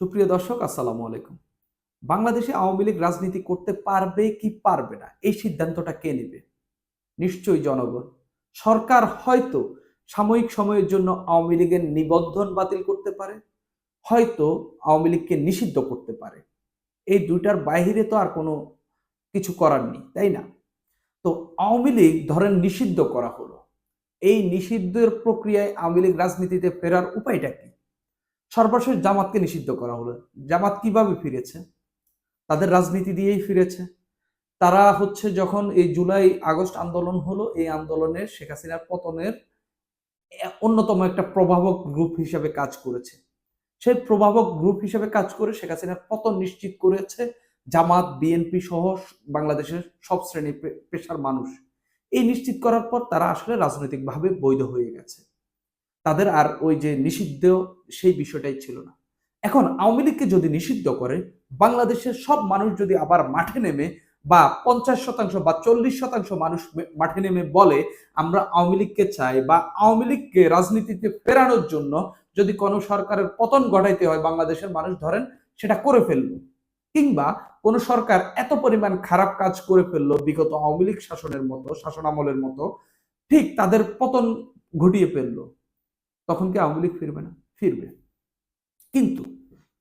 সুপ্রিয় দর্শক, আসসালামু আলাইকুম। বাংলাদেশে আওয়ামী লীগ রাজনীতি করতে পারবে কি পারবে না, এই সিদ্ধান্তটা কে নেবে? নিশ্চয়ই জনগণ। সরকার হয়তো সাময়িক সময়ের জন্য আওয়ামী লীগের নিবন্ধন বাতিল করতে পারে, হয়তো আওয়ামী লীগকে নিষিদ্ধ করতে পারে। এই দুইটার বাইরে তো আর কোনো কিছু করার নেই, তাই না? তো আওয়ামী লীগ ধরেন নিষিদ্ধ করা হলো। এই নিষিদ্ধের প্রক্রিয়ায় আওয়ামী লীগ রাজনীতিতে ফেরার উপায়টা কি? সর্বশেষ জামাতকে নিষিদ্ধ করা হলো। জামাত কীভাবে ফিরেছে? তাদের রাজনীতি দিয়েই ফিরেছে। তারা হচ্ছে যখন এই জুলাই, আগস্ট আন্দোলন হলো, এই আন্দোলনে শেখ হাসিনার পতনের অন্যতম একটা প্রভাবক গ্রুপ হিসেবে কাজ করেছে। সেই প্রভাবক গ্রুপ হিসেবে কাজ করে শেখ হাসিনার পতন নিশ্চিত করেছে জামাত, বিএনপি সহ বাংলাদেশের সব শ্রেণি পেশার মানুষ। এই নিশ্চিত করার পর তারা আসলে রাজনৈতিকভাবে বৈধ হয়ে গেছে। তাদের আর ওই যে নিষিদ্ধ সেই বিষয়টাই ছিল না। এখন আওয়ামী লীগকে যদি নিষিদ্ধ করে, বাংলাদেশের সব মানুষ যদি আবার মাঠে নেমে বা পঞ্চাশ শতাংশ বা চল্লিশ শতাংশ মানুষ মাঠে নেমে বলে, আমরা আওয়ামী লীগকে চাই বা আওয়ামী লীগকে রাজনীতিতে ফেরানোর জন্য যদি কোনো সরকারের পতন ঘটাইতে হয়, বাংলাদেশের মানুষ ধরেন সেটা করে ফেলল কিংবা কোনো সরকার এত পরিমাণ খারাপ কাজ করে ফেলল, বিগত আওয়ামী লীগ শাসনের মতো শাসন আমলের মতো, ঠিক তাদের পতন ঘটিয়ে ফেলল। তখন কি আওয়ামী লীগ ফিরবে না? ফিরবে। কিন্তু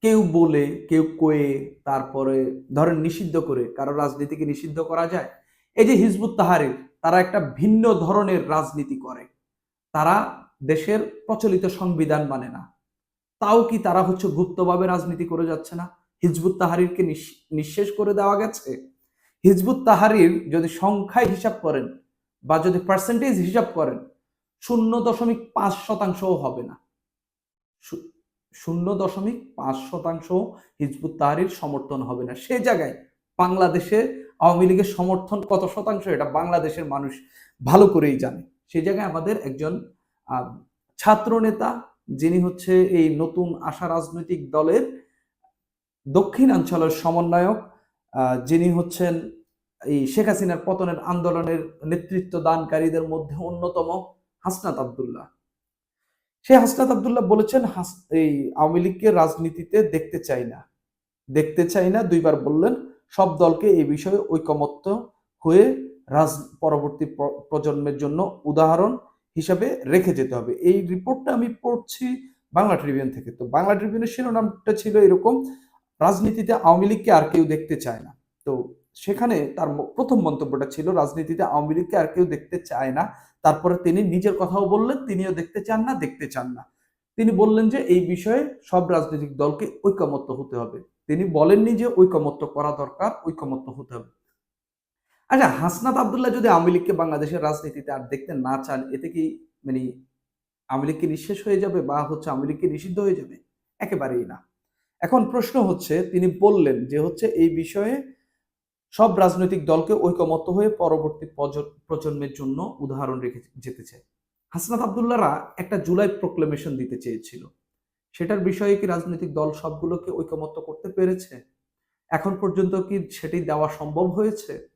কেউ বলে, কেউ কয়ে, তারপরে ধরেন নিষিদ্ধ করে কারও রাজনীতিকে নিষিদ্ধ করা যায়। এই যে হিজবুত তাহারির, তারা একটা ভিন্ন ধরনের রাজনীতি করে। তারা দেশের প্রচলিত সংবিধান মানে না। তাও কি তারা হচ্ছে গুপ্তভাবে রাজনীতি করে যাচ্ছে না? হিজবুত তাহারিরকে নিঃশেষ করে দেওয়া গেছে? হিজবুত তাহারির যদি সংখ্যায় হিসাব করেন বা যদি পার্সেন্টেজ হিসাব করেন শূন্য দশমিক পাঁচ শতাংশও হবে না। শূন্য দশমিক পাঁচ শতাংশ হিজবুত তাহারির সমর্থন হবে না। সে জায়গায় বাংলাদেশে আওয়ামী লীগের সমর্থন কত শতাংশ, এটা বাংলাদেশের মানুষ ভালো করেই জানে। সে জায়গায় আমাদের একজন ছাত্র নেতা যিনি হচ্ছে এই নতুন আশা রাজনৈতিক দলের দক্ষিণাঞ্চলের সমন্বয়ক যিনি হচ্ছেন এই শেখ হাসিনার পতনের আন্দোলনের নেতৃত্ব দানকারীদের মধ্যে অন্যতম। হাসনাত আবদুল্লাহ। সেই হাসনাত আবদুল্লাহ বলেছেন এই আওয়ামী লীগকে রাজনীতিতে দেখতে চাই না। দেখতে চাই না। দুইবার বললেন, সব দলকে এই বিষয়ে ঐকমত্য হয়ে রাজ, পরবর্তী প্র- প্রজন্মের জন্য উদাহরণ হিসাবে রেখে যেতে হবে। এই রিপোর্টটা আমি পড়ছি বাংলা ট্রিবিউন থেকে। তো বাংলা ট্রিবিউনের শিরোনামটা ছিল এরকম, রাজনীতিতে আওয়ামী লীগকে আর কেউ দেখতে চায় না। তো সেখানে তার প্রথম মন্তব্যটা ছিল রাজনীতিতে আওয়ামী লীগকে আর কেউ দেখতে চায় না। তারপরে তিনি নিজের কথাও বললেন, তিনিও দেখতে চান না, দেখতে চান না। তিনি বললেন যে এই বিষয়ে সব রাজনৈতিক দলকে ঐকমত্য হতে হবে। তিনি বলেননি যে ঐকমত্য করা দরকার, ঐকমত্য হতে হবে। আচ্ছা হাসনাত আবদুল্লাহ যদি আওয়ামী লীগকে বাংলাদেশের রাজনীতিতে আর দেখতে না চান, এতে কি মানে আওয়ামী লীগ কি নিঃশেষ হয়ে যাবে বা হচ্ছে আওয়ামী লীগ কি নিষিদ্ধ হয়ে যাবে? একেবারেই না। এখন প্রশ্ন হচ্ছে, তিনি বললেন যে হচ্ছে এই বিষয়ে সব রাজনৈতিক দলকে ঐকমত্য হয়ে পরবর্তী প্রজ- প্রজন্মের জন্য উদাহরণ রেখে যেতে চায়। হাসনাত আবদুল্লাহরা একটা জুলাই প্রোক্লেমেশন দিতে চেয়েছিল। সেটার বিষয়ে কি রাজনৈতিক দল সবগুলোকে ঐকমত্য করতে পেরেছে? এখন পর্যন্ত কি সেটি দেওয়া সম্ভব হয়েছে?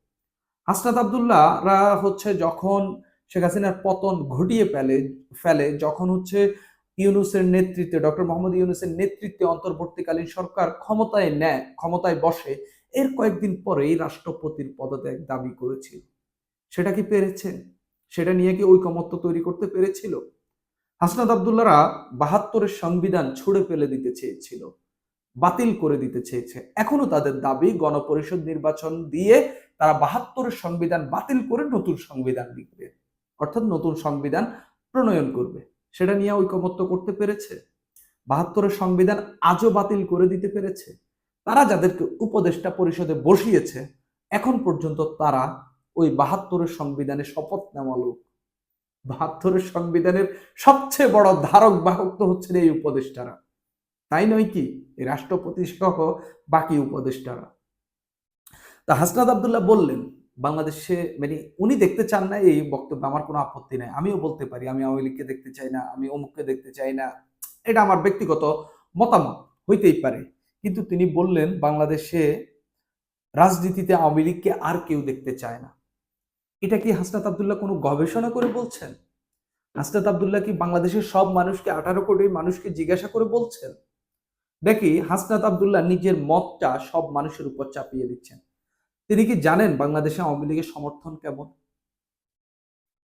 হাসনাত আবদুল্লাহরা হচ্ছে যখন শেখ হাসিনার পতন ঘটিয়ে ফেলে ফেলে, যখন হচ্ছে ইউনুসের নেতৃত্বে, ডক্টর মোহাম্মদ ইউনুসের নেতৃত্বে অন্তর্বর্তীকালীন সরকার ক্ষমতায় নেয়, ক্ষমতায় বসে এর কয়েকদিন পরেই রাষ্ট্রপতির পদত্যাগ দাবি করেছিল। সেটা কি পেরেছে সেটা নিয়ে কি ঐকমত্য তৈরি করতে পেরেছিল? হাসনাত আবদুল্লাহরা বাহাত্তরের সংবিধান ছুড়ে ফেলে দিতে চেয়েছিল, বাতিল করে দিতে চেয়েছে। এখনও তাদের দাবি গণপরিষদ নির্বাচন দিয়ে তারা বাহাত্তরের সংবিধান বাতিল করে নতুন সংবিধান লিখবে, অর্থাৎ নতুন সংবিধান প্রণয়ন করবে। সেটা নিয়ে ঐকমত্য করতে পেরেছে? বাহাত্তরের সংবিধান আজও বাতিল করে দিতে পেরেছে? তারা যাদেরকে উপদেষ্টা পরিষদে বসিয়েছে, এখন পর্যন্ত তারা ওই বাহাত্তরের সংবিধানে শপথ নেওয়া লোক। বাহাত্তরের সংবিধানের সবচেয়ে বড় ধারক বাহক তো হচ্ছেন এই উপদেষ্টারা। তাই নয় কি? রাষ্ট্রপতি সহ বাকি উপদেষ্টারা। তা হাসনাত আবদুল্লাহ বললেন, বাংলাদেশে মানে উনি দেখতে চান না এই বক্তব্য, আমার কোনো আপত্তি নাই। আমিও বলতে পারি, আমি আওয়ামী লীগকে দেখতে চাই না, আমি অমুককে দেখতে চাই না। এটা আমার ব্যক্তিগত মতামত, হইতেই পারে। কিন্তু তিনি বললেন, বাংলাদেশে রাজনীতিতে আওয়ামী লীগকে আর কেউ দেখতে চায় না। এটা কি হাসনাত আবদুল্লাহ কোনো গবেষণা করে বলছেন? হাসনাত আবদুল্লাহ কি বাংলাদেশের সব মানুষকে আঠারো কোটি মানুষকে জিজ্ঞাসা করে বলছেন? দেখি হাসনাত আবদুল্লাহ নিজের মতটা সব মানুষের উপর চাপিয়ে দিচ্ছেন? তিনি কি জানেন বাংলাদেশে আওয়ামী লীগের সমর্থন কেমন?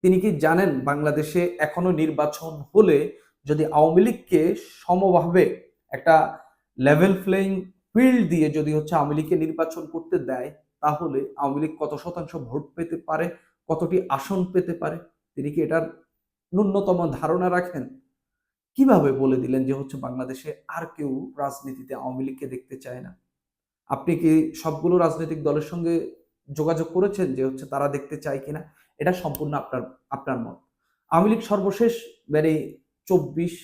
তিনি কি জানেন বাংলাদেশে এখনও নির্বাচন হলে যদি আওয়ামী লীগকে সমভাবে একটা লেভেল প্লেইং ফিল্ড দিয়ে যদি হচ্ছে আওয়ামী লীগকে নির্বাচন করতে দেয়, তাহলে আওয়ামী লীগ কত শতাংশ ভোট পেতে পারে, কতটি আসন পেতে পারে? তিনি কি এটার ন্যূনতম ধারণা রাখেন? কীভাবে বলে দিলেন যে হচ্ছে বাংলাদেশে আর কেউ রাজনীতিতে আওয়ামী লীগকে দেখতে চায় না? আপনি কি সবগুলো রাজনৈতিক দলের সঙ্গে যোগাযোগ করেছেন যে হচ্ছে তারা দেখতে চায় কিনা? এটা সম্পূর্ণ আপনার আপনার মত। আওয়ামী লীগ সর্বশেষ মানে চব্বিশ,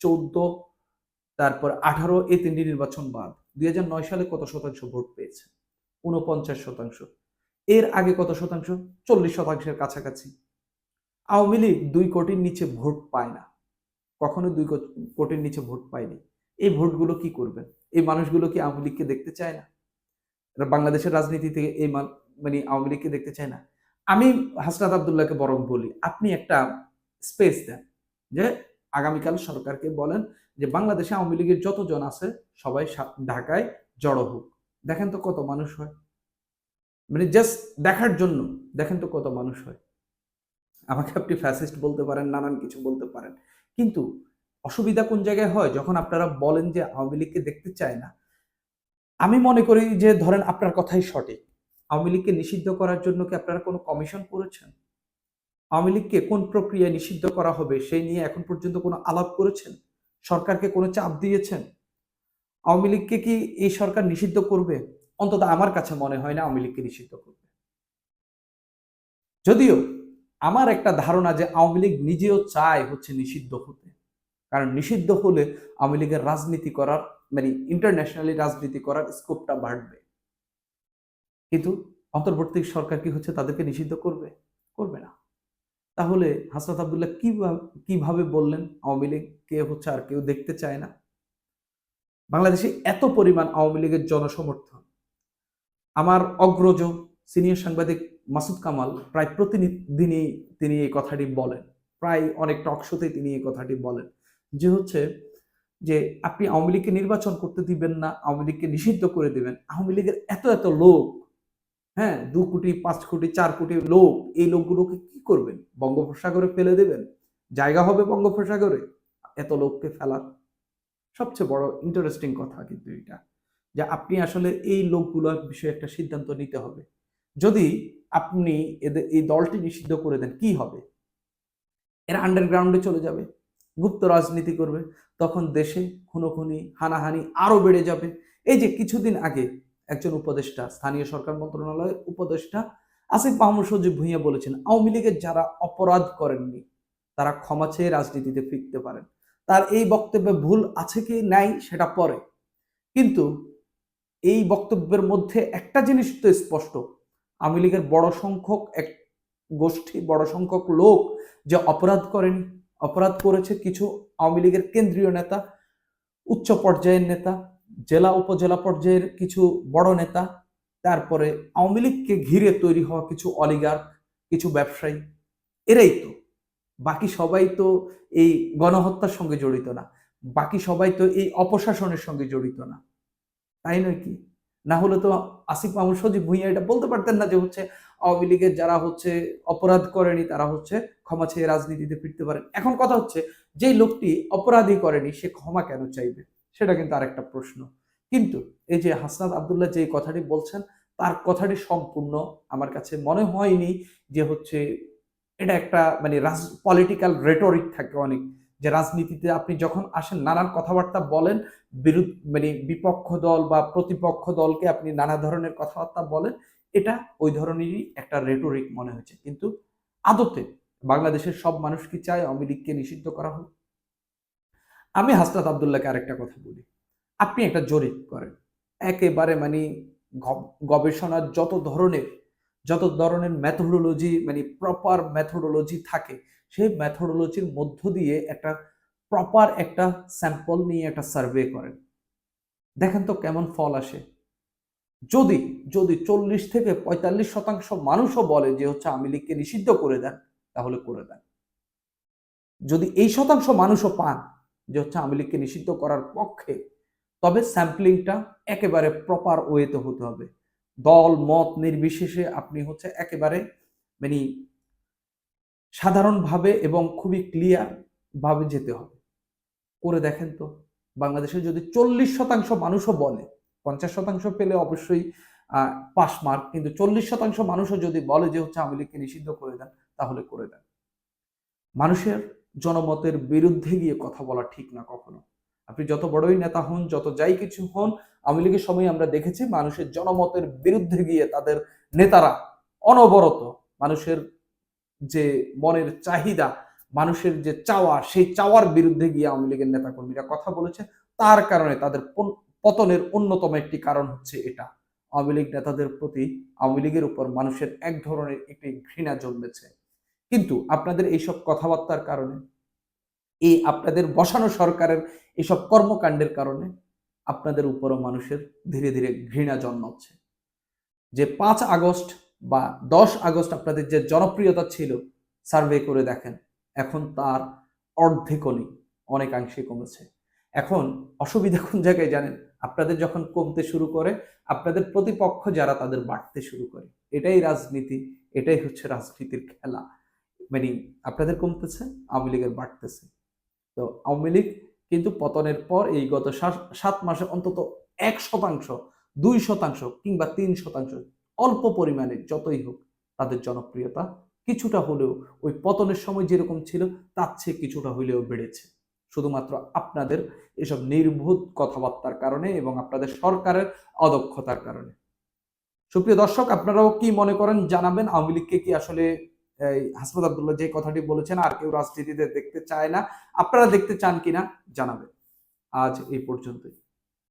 চৌদ্দ তারপর আঠারো এই তিনটি নির্বাচন বাদ। দুই সালে কত শতাংশ ভোট পেয়েছে? উনপঞ্চাশ শতাংশ। এর আগে কত শতাংশ? চল্লিশ শতাংশের কাছাকাছি। আওয়ামী লীগ দুই কোটির নিচে ভোট পায় না। কখনো দুই কোটির নিচে ভোট পায়নি। এই ভোটগুলো কি করবেন? এই মানুষগুলো কি আওয়ামী লীগকে দেখতে চায় না? বাংলাদেশের রাজনীতি থেকে এই মান- মানে আওয়ামী লীগকে দেখতে চায় না। আমি হাসনাত আবদুল্লাহকে বরং বলি, আপনি একটা স্পেস দেন যে আগামীকাল সরকারকে বলেন যে বাংলাদেশে আওয়ামী লীগের যতজন আছে, সবাই ঢাকায় জড়ো হোক। দেখেন তো কত মানুষ হয়। মানে জাস্ট দেখার জন্য দেখেন তো কত মানুষ হয়। আমাকে আপনি ফ্যাসিস্ট বলতে পারেন, নানান কিছু বলতে পারেন। কিন্তু অসুবিধা কোন জায়গায় হয়? যখন আপনারা বলেন যে আওয়ামী লীগকে দেখতে চায় না, আমি মনে করি যে ধরেন আপনার কথাই সঠিক। আওয়ামী লীগকে নিষিদ্ধ করার জন্য কি আপনারা কোনো কমিশন করেছেন? আওয়ামী লীগকে কোন প্রক্রিয়ায় নিষিদ্ধ করা হবে, সেই নিয়ে এখন পর্যন্ত কোনো আলাপ করেছেন? সরকারকে কোনো চাপ দিয়েছেন? আওয়ামী লীগকে কি এই সরকার নিষিদ্ধ করবে? অন্তত আমার কাছে মনে হয় না আওয়ামী লীগকে নিষিদ্ধ করবে। যদিও আমার একটা ধারণা যে আওয়ামী লীগ নিজেও চায় হচ্ছে নিষিদ্ধ হতে। কারণ নিষিদ্ধ হলে আওয়ামী লীগের রাজনীতি করার মানে ইন্টারন্যাশনালি রাজনীতি করার স্কোপটা বাড়বে। কিন্তু অন্তর্বর্তী সরকার কি হচ্ছে তাদেরকে নিষিদ্ধ করবে? করবে না। তাহলে হাসনাত আবদুল্লাহ কীভাবে বললেন আওয়ামী লীগ? কে হচ্ছে আর কেউ দেখতে চায় না? বাংলাদেশে এত পরিমাণ আওয়ামী লীগের জনসমর্থন। আমার অগ্রজ সিনিয়র সাংবাদিক মাসুদ কামাল প্রায় প্রতিদিনই তিনি এই কথাটি বলেন। প্রায় অনেক টক শোতে তিনি এই কথাটি বলেন। যে হচ্ছে যে, আপনি আওয়ামী লীগকে নির্বাচন করতে দিবেন না, আওয়ামী লীগকে নিষিদ্ধ করে দিবেন। আওয়ামী লীগের এত এত লোক হ্যাঁ দু কোটি, পাঁচ কোটি, চার কোটি লোক এই লোকগুলোকে কি করবেন? বঙ্গোপসাগরে ফেলে দেবেন? জায়গা হবে বঙ্গোপসাগরে? এত লোককে ফেলার সবচেয়ে বড় ইন্টারেস্টিং কথা কিন্তু এটা, যে আপনি আসলে এই লোকগুলোর বিষয়ে একটা সিদ্ধান্ত নিতে হবে। যদি আপনি এদের, এই দলটি নিষিদ্ধ করে দেন, কি হবে? এরা আন্ডারগ্রাউন্ডে চলে যাবে, গুপ্ত রাজনীতি করবে, তখন দেশে খুনোখুনি, হানাহানি আরও বেড়ে যাবে। এই যে কিছুদিন আগে একজন উপদেষ্টা, স্থানীয় সরকার মন্ত্রণালয়ের উপদেষ্টা আসিফ মাহমুদ সজিব ভুঁইয়া বলেছেন, আওয়ামী লীগের যারা অপরাধ করেননি, তারা ক্ষমা চেয়ে রাজনীতিতে ফিরতে পারেন। তার এই বক্তব্যে ভুল আছে কি নাই সেটা পরে। কিন্তু এই বক্তব্যের মধ্যে একটা জিনিস তো স্পষ্ট, আওয়ামী লীগের বড় সংখ্যক এক গোষ্ঠী, বড় সংখ্যক লোক যে অপরাধ করেনি, অপরাধ করেছে কিছু আওয়ামী লীগের কেন্দ্রীয় নেতা, উচ্চ পর্যায়ের নেতা জেলা উপজেলা পর্যায়ের কিছু বড় নেতা, তারপরে আওয়ামী লীগকে ঘিরে তৈরি হওয়া কিছু অলিগার কিছু ব্যবসায়ী, এরাই তো। বাকি সবাই তো এই গণহত্যার সঙ্গে জড়িত না। বাকি সবাই তো এই অপশাসনের সঙ্গে জড়িত না। তাই নয় কি? না হলে তো আসিফ মাহমুদ সজিব ভুঁইয়া এটা বলতে পারতেন না যে হচ্ছে আওয়ামী লীগের যারা হচ্ছে অপরাধ করেনি, তারা হচ্ছে ক্ষমা চেয়ে রাজনীতিতে ফিরতে পারেন। এখন কথা হচ্ছে যে লোকটি অপরাধী করেনি, সে ক্ষমা কেন চাইবে? সেটা কিন্তু আরেকটা প্রশ্ন। কিন্তু এই যে হাসনাত আবদুল্লাহ যে কথাটি বলছেন, তার কথাটি সম্পূর্ণ আমার কাছে মনে হয়নি যে হচ্ছে এটা একটা মানে রাজ পলিটিক্যাল রেটরিক থাকে অনেক। যে রাজনীতিতে আপনি যখন আসেন, নানান কথাবার্তা বলেন বিরুদ্ধ মানে বিপক্ষ দল বা প্রতিপক্ষ দলকে আপনি নানা ধরনের কথাবার্তা বলেন, এটা ওই ধরনেরই একটা রেটরিক মনে হয়েছে। কিন্তু আদতে বাংলাদেশের সব মানুষ কি চায় আওয়ামী লীগকে নিষিদ্ধ করা হোক? আমি হাসনাত আবদুল্লাহকে আরেকটা কথা বলি। আপনি একটা জরিপ করেন। একেবারে মানে গবেষণার যত ধরনের যত ধরনের মেথোডোলজি মানে প্রপার মেথোডোলজি থাকে, সেই ম্যাথোডোলজির মধ্য দিয়ে একটা প্রপার একটা স্যাম্পল নিয়ে একটা সার্ভে করেন। দেখেন তো কেমন ফল আসে। যদি যদি চল্লিশ থেকে পঁয়তাল্লিশ শতাংশ মানুষও বলে যে হচ্ছে আওয়ামী লীগকে নিষিদ্ধ করে দেন, তাহলে করে দেন। যদি এই শতাংশ মানুষও পান যে হচ্ছে আওয়ামী লীগকে নিষিদ্ধ করার পক্ষে, তবে স্যাম্পলিংটা একেবারে প্রপার ওয়েতে হতে হবে। দল, মত নির্বিশেষে আপনি হচ্ছে একেবারে মানে সাধারণভাবে এবং খুবই ক্লিয়ার ভাবে যেতে হবে। করে দেখেন তো, বাংলাদেশে যদি চল্লিশ শতাংশ মানুষও বলে, পঞ্চাশ শতাংশ পেলে অবশ্যই পাস মার্ক কিন্তু চল্লিশ শতাংশ মানুষও যদি বলে যে হচ্ছে আওয়ামী লীগকে নিষিদ্ধ করে দেন, তাহলে করে দেন। মানুষের জনমতের বিরুদ্ধে গিয়ে কথা বলা ঠিক না কখনো। আপনি যত বড়ই নেতা হন, যত যাই কিছু হন, আওয়ামী লীগের সময় আমরা দেখেছি মানুষের জনমতের বিরুদ্ধে গিয়ে তাদের নেতারা অনবরত মানুষের যে মনের চাহিদা, মানুষের যে চাওয়া, সেই চাওয়ার বিরুদ্ধে গিয়ে আওয়ামী লীগের নেতাকর্মীরা কথা বলেছে। তার কারণে তাদের পতনের অন্যতম একটি কারণ হচ্ছে এটা। আওয়ামী লীগ নেতাদের প্রতি আওয়ামী লীগের উপর মানুষের এক ধরনের একটি ঘৃণা জন্মেছে। কিন্তু আপনাদের এইসব কথাবার্তার কারণে, এই আপনাদের বসানো সরকারের এইসব কর্মকাণ্ডের কারণে আপনাদের উপরও মানুষের ধীরে ধীরে ঘৃণা জন্মাচ্ছে। যে পাঁচ আগস্ট বা দশ আগস্ট আপনাদের যে জনপ্রিয়তা ছিল, সার্ভে করে দেখেন, এখন তার অর্ধেকনই অনেকাংশে কমেছে। এখন অসুবিধা কোন জায়গায় জানেন? আপনাদের যখন কমতে শুরু করে, আপনাদের প্রতিপক্ষ যারা তাদের বাড়তে শুরু করে। এটাই রাজনীতি, এটাই হচ্ছে রাজনীতির খেলা। মানে আপনাদের কমতেছে, আওয়ামী লীগের বাড়তেছে। তো আওয়ামী লীগ কিন্তু পতনের পর এই গত সাত মাসে অন্তত এক শতাংশ, দুই শতাংশ কিংবা তিন শতাংশ অল্প পরিমাণে যতই হোক তাদের জনপ্রিয়তা কিছুটা হলেও ওই পতনের সময় যেরকম ছিল, তার চেয়ে কিছুটা হলেও বেড়েছে। শুধুমাত্র আপনাদের এসব নির্ভুত কথাবার্তার কারণে এবং আপনাদের সরকারের অদক্ষতার কারণে। সুপ্রিয় দর্শক, আপনারাও কি মনে করেন, জানাবেন আওয়ামী লীগকে কি আসলে হাসমত আবদুল্লাহ যে কথাটি বলেছেন, আর কেউ রাজনীতিতে দেখতে চায় না। আপনারা দেখতে চান কিনা জানাবেন। আজ এই পর্যন্তই।